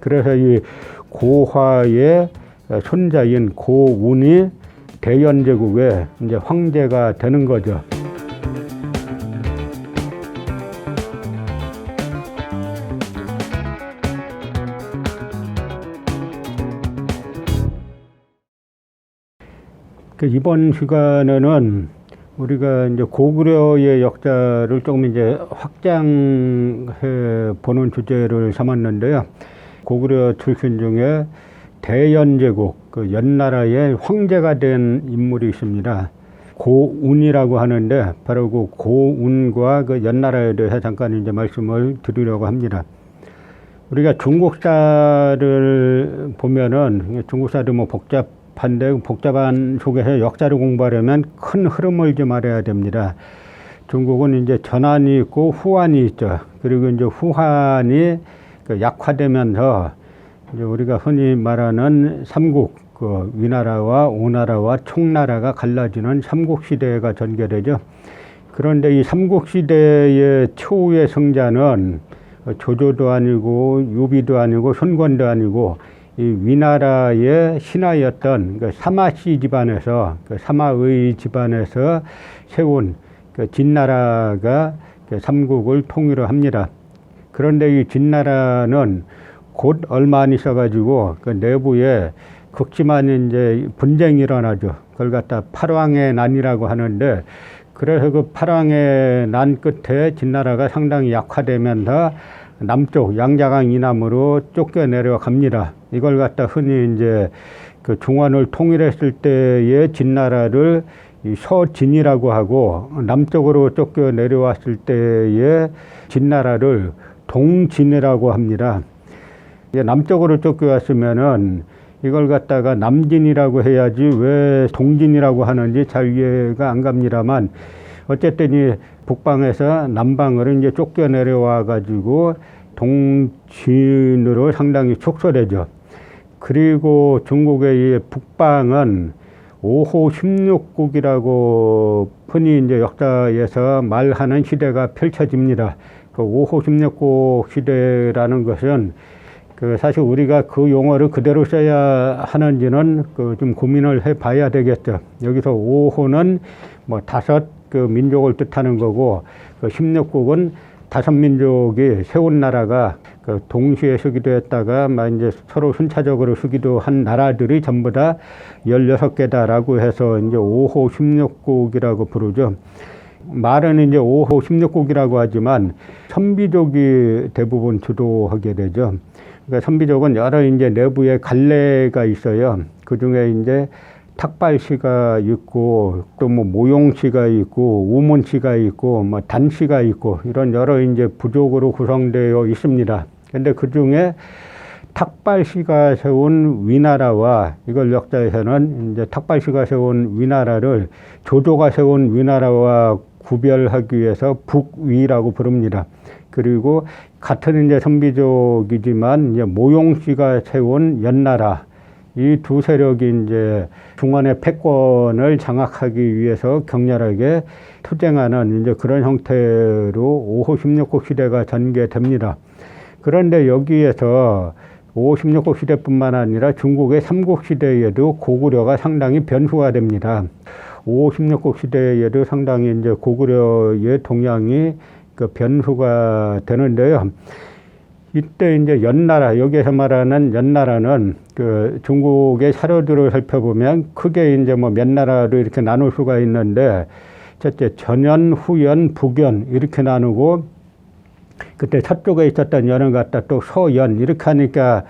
그래서 이 고화의 손자인 고운이 대연제국의 이제 황제가 되는 거죠. 그 이번 시간에는 우리가 이제 고구려의 역사를 조금 이제 확장해 보는 주제를 삼았는데요. 고구려 출신 중에 대연제국, 그 연나라의 황제가 된 인물이 있습니다. 고운이라고 하는데 바로 그 고운과 그 연나라에 대해서 잠깐 이제 말씀을 드리려고 합니다. 우리가 중국사를 보면은 중국사도 뭐 복잡한데 복잡한 속에서 역사를 공부하려면 큰 흐름을 좀 알아야 됩니다. 중국은 이제 전환이 있고 후환이 있죠. 그리고 이제 후환이 그 약화되면서 이제 우리가 흔히 말하는 삼국, 그 위나라와 오나라와 총나라가 갈라지는 삼국 시대가 전개되죠. 그런데 이 삼국 시대의 최후의 승자는 조조도 아니고 유비도 아니고 손권도 아니고 이 위나라의 신하였던 그 사마씨 집안에서 그 사마의 집안에서 세운 그 진나라가 그 삼국을 통일을 합니다. 그런데 이 진나라는 곧 얼마 안 있어가지고 그 내부에 극심한 이제 분쟁이 일어나죠. 그걸 갖다 팔왕의 난이라고 하는데 그래서 그 팔왕의 난 끝에 진나라가 상당히 약화되면서 남쪽 양자강 이남으로 쫓겨 내려갑니다. 이걸 갖다 흔히 이제 그 중원을 통일했을 때의 진나라를 이 서진이라고 하고 남쪽으로 쫓겨 내려왔을 때의 진나라를 동진이라고 합니다. 남쪽으로 쫓겨왔으면은 이걸 갖다가 남진이라고 해야지 왜 동진이라고 하는지 잘 이해가 안 갑니다만 어쨌든 이 북방에서 남방으로 이제 쫓겨 내려와 가지고 동진으로 상당히 축소되죠. 그리고 중국의 이 북방은 5호 16국이라고 흔히 이제 역사에서 말하는 시대가 펼쳐집니다. 그 5호 16국 시대라는 것은 그 사실 우리가 그 용어를 그대로 써야 하는지는 그 좀 고민을 해 봐야 되겠죠. 여기서 5호는 뭐 다섯 그 민족을 뜻하는 거고 그 16국은 다섯 민족이 세운 나라가 그 동시에 서기도 했다가 막 이제 서로 순차적으로 서기도 한 나라들이 전부 다 16개다라고 해서 이제 5호 16국이라고 부르죠. 말은 이제 5호 16국이라고 하지만 선비족이 대부분 주도하게 되죠. 그러니까 선비족은 여러 이제 내부에 갈래가 있어요. 그 중에 이제 탁발시가 있고 또 뭐 모용시가 있고 우문시가 있고 뭐 단시가 있고 이런 여러 이제 부족으로 구성되어 있습니다. 근데 그 중에 탁발시가 세운 위나라와 이걸 역사에서는 이제 탁발시가 세운 위나라를 조조가 세운 위나라와 구별하기 위해서 북위라고 부릅니다. 그리고 같은 이제 선비족이지만 이제 모용 씨가 세운 연나라 이 두 세력이 이제 중원의 패권을 장악하기 위해서 격렬하게 투쟁하는 이제 그런 형태로 5호 16국 시대가 전개됩니다. 그런데 여기에서 5호 16국 시대뿐만 아니라 중국의 삼국 시대에도 고구려가 상당히 변수가 됩니다. 5호 16국 시대에도 상당히 이제 고구려의 동향이 그 변수가 되는데요. 이때 이제 연나라 여기에서 말하는 연나라는 그 중국의 사료들을 살펴보면 크게 이제 뭐 몇 나라로 이렇게 나눌 수가 있는데 첫째 전연, 후연, 북연 이렇게 나누고 그때 서쪽에 있었던 연을 갖다 또 서연 이렇게 하니까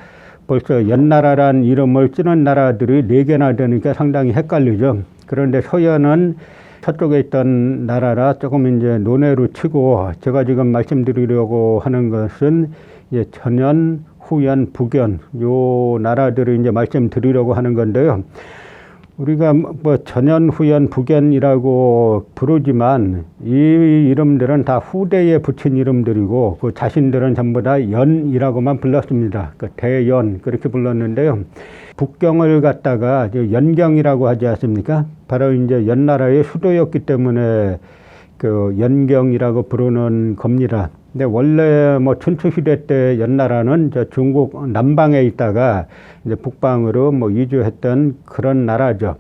벌써 연나라란 이름을 쓰는 나라들이 네 개나 되니까 상당히 헷갈리죠. 그런데 서연은 서쪽에 있던 나라라 조금 이제 논외로 치고 제가 지금 말씀드리려고 하는 것은 이제 전연, 후연, 북연 요 나라들을 이제 말씀드리려고 하는 건데요. 우리가 뭐 전연, 후연, 북연이라고 부르지만 이 이름들은 다 후대에 붙인 이름들이고 그 자신들은 전부 다 연이라고만 불렀습니다. 그 대연 그렇게 불렀는데요. 북경을 갖다가 연경이라고 하지 않습니까? 바로 이제 연나라의 수도였기 때문에 그 연경이라고 부르는 겁니다. 근데 원래 뭐 춘추 시대 때 연나라는 저 중국 남방에 있다가 이제 북방으로 뭐 이주했던 그런 나라죠.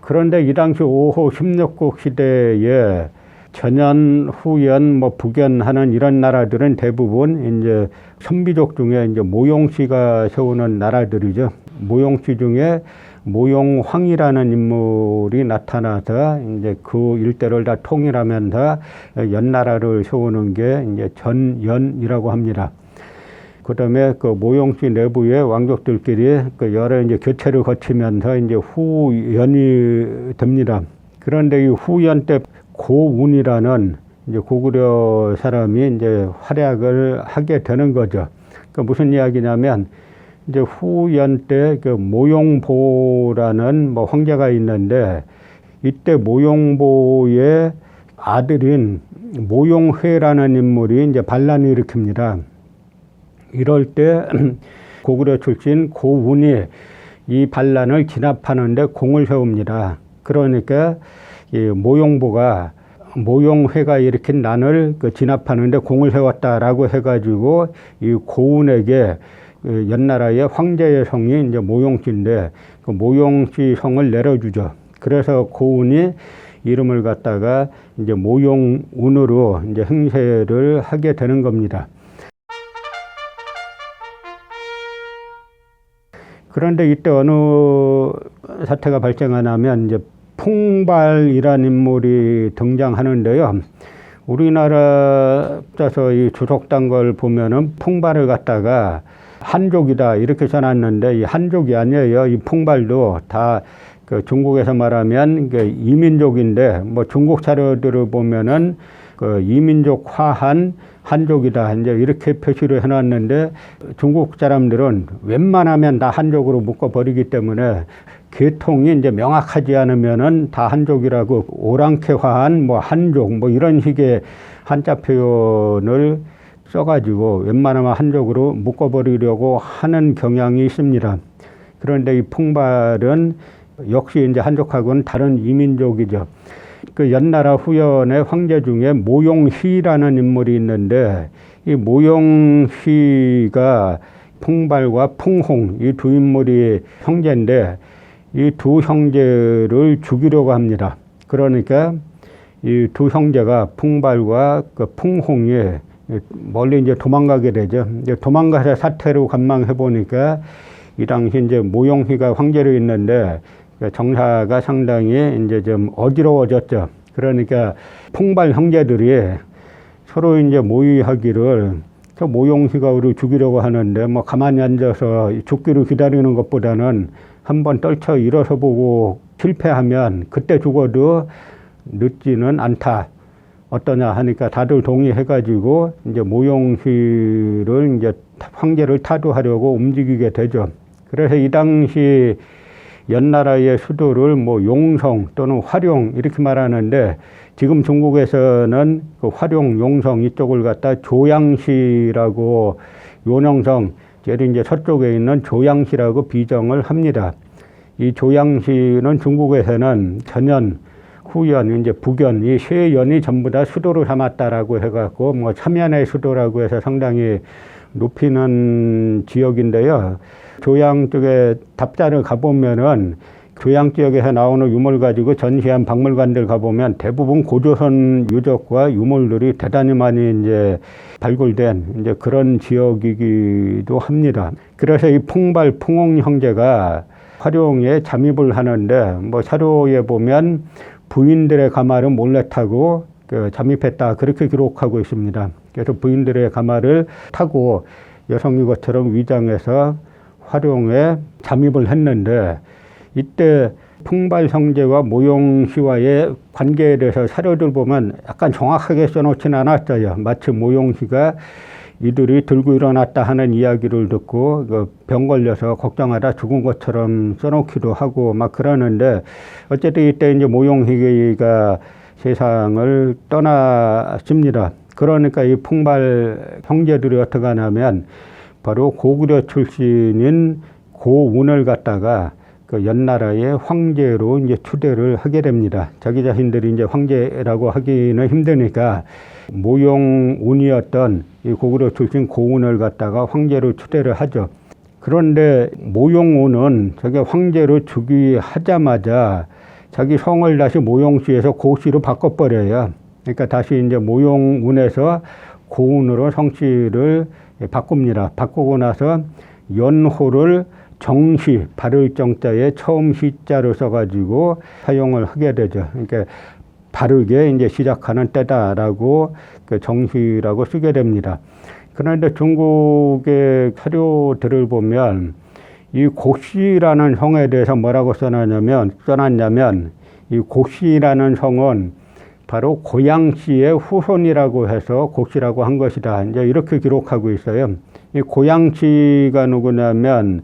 그런데 이 당시 5호 16국 시대에 전현, 후연, 뭐 북연 하는 이런 나라들은 대부분 이제 선비족 중에 이제 모용씨가 세우는 나라들이죠. 모용씨 중에 모용황이라는 인물이 나타나서 이제 그 일대를 다 통일하면서 연나라를 세우는 게 이제 전연이라고 합니다. 그 다음에 그 모용씨 내부의 왕족들끼리 그 여러 이제 교체를 거치면서 이제 후연이 됩니다. 그런데 이 후연 때 고운이라는 이제 고구려 사람이 이제 활약을 하게 되는 거죠. 그 무슨 이야기냐면 이제 후연 때 그 모용보라는 뭐 황제가 있는데 이때 모용보의 아들인 모용회라는 인물이 이제 반란을 일으킵니다. 이럴 때 고구려 출신 고운이 이 반란을 진압하는데 공을 세웁니다. 그러니까 이 모용보가 모용회가 일으킨 난을 그 진압하는데 공을 세웠다라고 해가지고 이 고운에게 그 연나라의 황제의 성이 이제 모용씨인데 그 모용씨 성을 내려주죠. 그래서 고운이 이름을 갖다가 이제 모용운으로 이제 행세를 하게 되는 겁니다. 그런데 이때 어느 사태가 발생하냐면 이제 풍발이라는 인물이 등장하는데요. 우리나라 자서 이 주석단 걸 보면은 풍발을 갖다가 한족이다 이렇게 써놨는데 이 한족이 아니에요. 이 풍발도 다 그 중국에서 말하면 그 이민족인데 뭐 중국 자료들을 보면은 그 이민족 화한 한족이다 이제 이렇게 표시를 해놨는데 중국 사람들은 웬만하면 다 한족으로 묶어버리기 때문에 계통이 이제 명확하지 않으면은 다 한족이라고 오랑캐화한 뭐 한족 뭐 이런 식의 한자 표현을 써가지고 웬만하면 한족으로 묶어버리려고 하는 경향이 있습니다. 그런데 이 풍발은 역시 이제 한족하고는 다른 이민족이죠. 그 연나라 후연의 황제 중에 모용희라는 인물이 있는데 이 모용희가 풍발과 풍홍 이 두 인물이 형제인데 이 두 형제를 죽이려고 합니다. 그러니까 이 두 형제가 풍발과 그 풍홍이 멀리 이제 도망가게 되죠. 이제 도망가서 사태로 관망해 보니까 이 당시 이제 모용희가 황제로 있는데 그 정사가 상당히 이제 좀 어지러워졌죠. 그러니까 풍발 형제들이 서로 이제 모의하기를 저 모용희가 우리 죽이려고 하는데 뭐 가만히 앉아서 죽기를 기다리는 것보다는 한번 떨쳐 일어서 보고 실패하면 그때 죽어도 늦지는 않다. 어떠냐 하니까 다들 동의해가지고 이제 모용희를 이제 황제를 타도하려고 움직이게 되죠. 그래서 이 당시 연나라의 수도를 뭐 용성 또는 화룡 이렇게 말하는데 지금 중국에서는 그 화룡, 용성 이쪽을 갖다 조양시라고 요령성, 예를 이제 서쪽에 있는 조양시라고 비정을 합니다. 이 조양시는 중국에서는 전현, 후연, 이제 북연 이 세 연이 전부 다 수도를 삼았다라고 해갖고 뭐 참연의 수도라고 해서 상당히 높이는 지역인데요. 교양 쪽에 답자를 가보면은 교양 지역에서 나오는 유물 가지고 전시한 박물관들 가보면 대부분 고조선 유적과 유물들이 대단히 많이 이제 발굴된 이제 그런 지역이기도 합니다. 그래서 이 풍발 풍홍 형제가 활용에 잠입을 하는데 뭐 사료에 보면 부인들의 가마를 몰래 타고 그 잠입했다 그렇게 기록하고 있습니다. 그래서 부인들의 가마를 타고 여성이 것처럼 위장해서 활용에 잠입을 했는데 이때 풍발 형제와 모용시와의 관계에 대해서 사료들 보면 약간 정확하게 써놓지는 않았어요. 마치 모용시가 이들이 들고 일어났다 하는 이야기를 듣고 그병 걸려서 걱정하다 죽은 것처럼 써놓기도 하고 막 그러는데 어쨌든 이때 이제 모용희가 세상을 떠났습니다. 그러니까 이 풍발 형제들이 어떻게 하냐면 바로 고구려 출신인 고운을 갖다가 그 연나라의 황제로 이제 추대를 하게 됩니다. 자기 자신들이 이제 황제라고 하기는 힘드니까 모용운이었던 이 고구려 출신 고운을 갖다가 황제로 추대를 하죠. 그런데 모용운은 저게 황제로 즉위하자마자 자기 성을 다시 모용씨에서 고씨로 바꿔버려요. 그러니까 다시 이제 모용운에서 고운으로 성씨를 바꿉니다. 바꾸고 나서 연호를 정시 바를 정자에 처음 시자를 써가지고 사용을 하게 되죠. 그러니까 바르게 이제 시작하는 때다라고 그 정시라고 쓰게 됩니다. 그런데 중국의 사료들을 보면 이 고씨라는 성에 대해서 뭐라고 써놨냐면 써놨냐면 이 고씨라는 성은 바로 고양시의 후손이라고 해서 고씨라고 한 것이다. 이제 이렇게 기록하고 있어요. 이 고양시가 누구냐면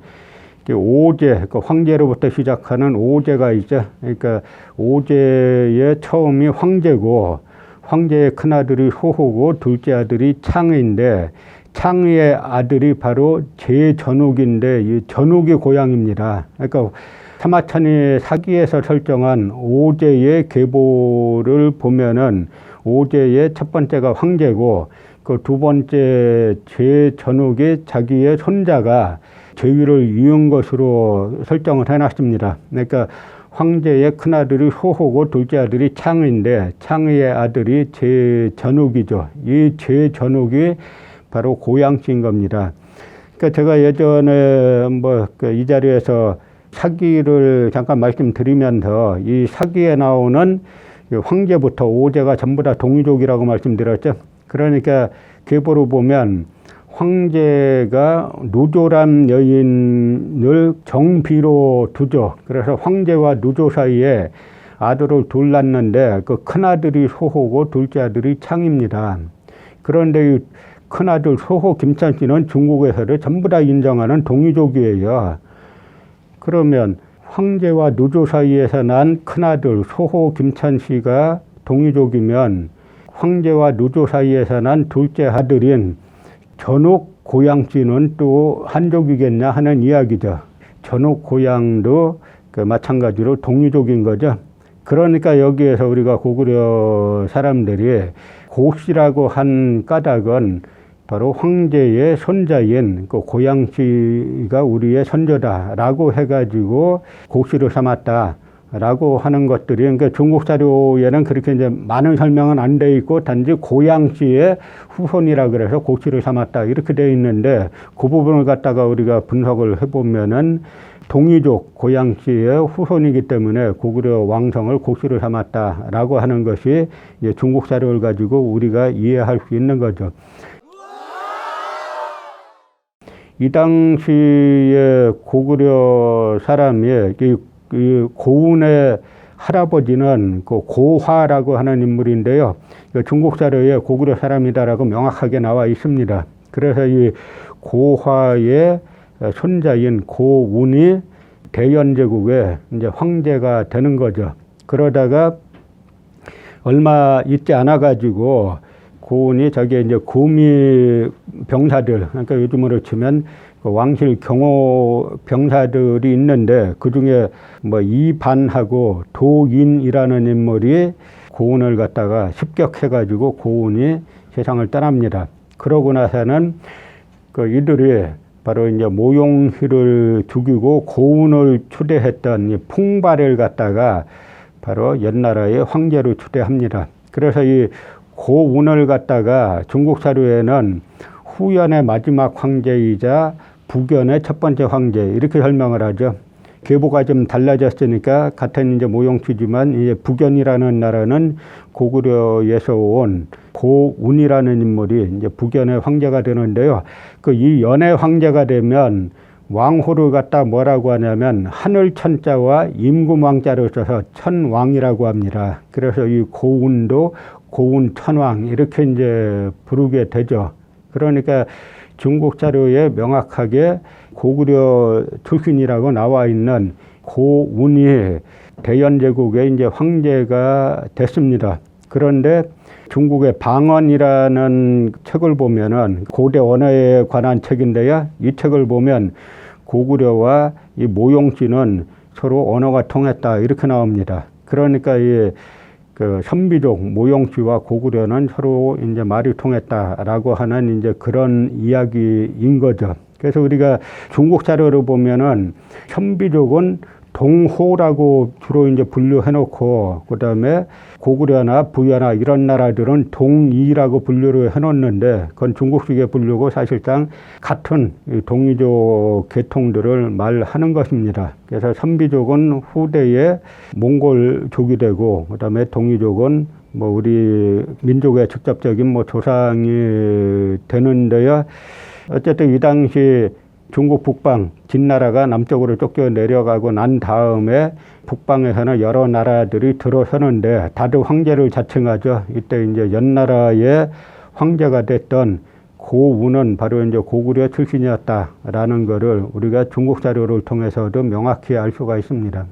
오제, 그 황제로부터 시작하는 오제가 있죠. 그러니까 오제의 처음이 황제고 황제의 큰아들이 호호고 둘째 아들이 창인데 창의 아들이 바로 제전욱인데 이 전욱이 고향입니다. 그러니까 사마천이 사기에서 설정한 오제의 계보를 보면은 오제의 첫 번째가 황제고 그 두 번째 제전욱이 자기의 손자가 제위를 이은 것으로 설정을 해놨습니다. 그러니까 황제의 큰아들이 호호고 둘째 아들이 창인데 창의 아들이 제전욱이죠. 이 제전욱이 바로 고양시인 겁니다. 그러니까 제가 예전에 뭐 이 자리에서 사기를 잠깐 말씀드리면서 이 사기에 나오는 황제부터 오제가 전부 다 동이족이라고 말씀드렸죠. 그러니까 계보로 보면 황제가 누조란 여인을 정비로 두죠. 그래서 황제와 누조 사이에 아들을 둘 낳는데 그 큰아들이 소호고 둘째 아들이 창입니다. 그런데 이 큰아들 소호 김찬 씨는 중국에서를 전부 다 인정하는 동이족이에요. 그러면 황제와 누조 사이에서 난 큰아들 소호 김찬 씨가 동이족이면 황제와 누조 사이에서 난 둘째 아들인 전옥 고향씨는 또 한족이겠냐 하는 이야기죠. 전옥 고향도 그 마찬가지로 동이족인 거죠. 그러니까 여기에서 우리가 고구려 사람들이 고씨라고 한 까닭은 바로 황제의 손자인 그 고양씨가 우리의 선조다라고 해가지고 고씨를 삼았다. 라고 하는 것들이 그러니까 중국 사료에는 그렇게 이제 많은 설명은 안 돼 있고 단지 고양씨의 후손이라 그래서 고씨를 삼았다 이렇게 돼 있는데 그 부분을 갖다가 우리가 분석을 해보면은 동이족 고양씨의 후손이기 때문에 고구려 왕성을 고씨를 삼았다라고 하는 것이 이제 중국 사료를 가지고 우리가 이해할 수 있는 거죠. 이 당시에 고구려 사람이 이 고운의 할아버지는 그 고화라고 하는 인물인데요. 중국 사료에 고구려 사람이다라고 명확하게 나와 있습니다. 그래서 이 고화의 손자인 고운이 대연제국의 이제 황제가 되는 거죠. 그러다가 얼마 있지 않아 가지고 고운이 저기 이제 구미 병사들 그러니까 요즘으로 치면 그 왕실 경호 병사들이 있는데 그 중에 뭐 이반하고 도인이라는 인물이 고운을 갖다가 습격해가지고 고운이 세상을 떠납니다. 그러고 나서는 그 이들이 바로 이제 모용희를 죽이고 고운을 추대했던 풍발을 갖다가 바로 옛나라의 황제로 추대합니다. 그래서 이 고운을 갖다가 중국 사료에는 후연의 마지막 황제이자 북연의 첫 번째 황제 이렇게 설명을 하죠. 계보가 좀 달라졌으니까 같은 이제 모용치지만 이제 북연이라는 나라는 고구려에서 온 고운이라는 인물이 이제 북연의 황제가 되는데요. 그 이 연의 황제가 되면 왕호를 갖다 뭐라고 하냐면 하늘 천자와 임금왕자를 써서 천왕이라고 합니다. 그래서 이 고운도 고운 천왕 이렇게 이제 부르게 되죠. 그러니까 중국 자료에 명확하게 고구려 출신이라고 나와 있는 고운이 대연제국의 이제 황제가 됐습니다. 그런데 중국의 방언이라는 책을 보면은 고대 언어에 관한 책인데요. 이 책을 보면 고구려와 이 모용씨는 서로 언어가 통했다 이렇게 나옵니다. 그러니까 이 그 선비족 모용씨와 고구려는 서로 이제 말이 통했다라고 하는 이제 그런 이야기인 거죠. 그래서 우리가 중국 자료를 보면은 선비족은 동호라고 주로 이제 분류해 놓고 그다음에 고구려나 부여나 이런 나라들은 동이라고 분류를 해 놓는데 그건 중국식의 분류고 사실상 같은 이 동이족 계통들을 말하는 것입니다. 그래서 선비족은 후대에 몽골족이 되고 그다음에 동이족은 뭐 우리 민족의 직접적인 뭐 조상이 되는데요. 어쨌든 이 당시 중국 북방 진나라가 남쪽으로 쫓겨 내려가고 난 다음에 북방에서는 여러 나라들이 들어서는데 다들 황제를 자칭하죠. 이때 이제 연나라의 황제가 됐던 고우는 바로 이제 고구려 출신이었다라는 것을 우리가 중국 자료를 통해서도 명확히 알 수가 있습니다.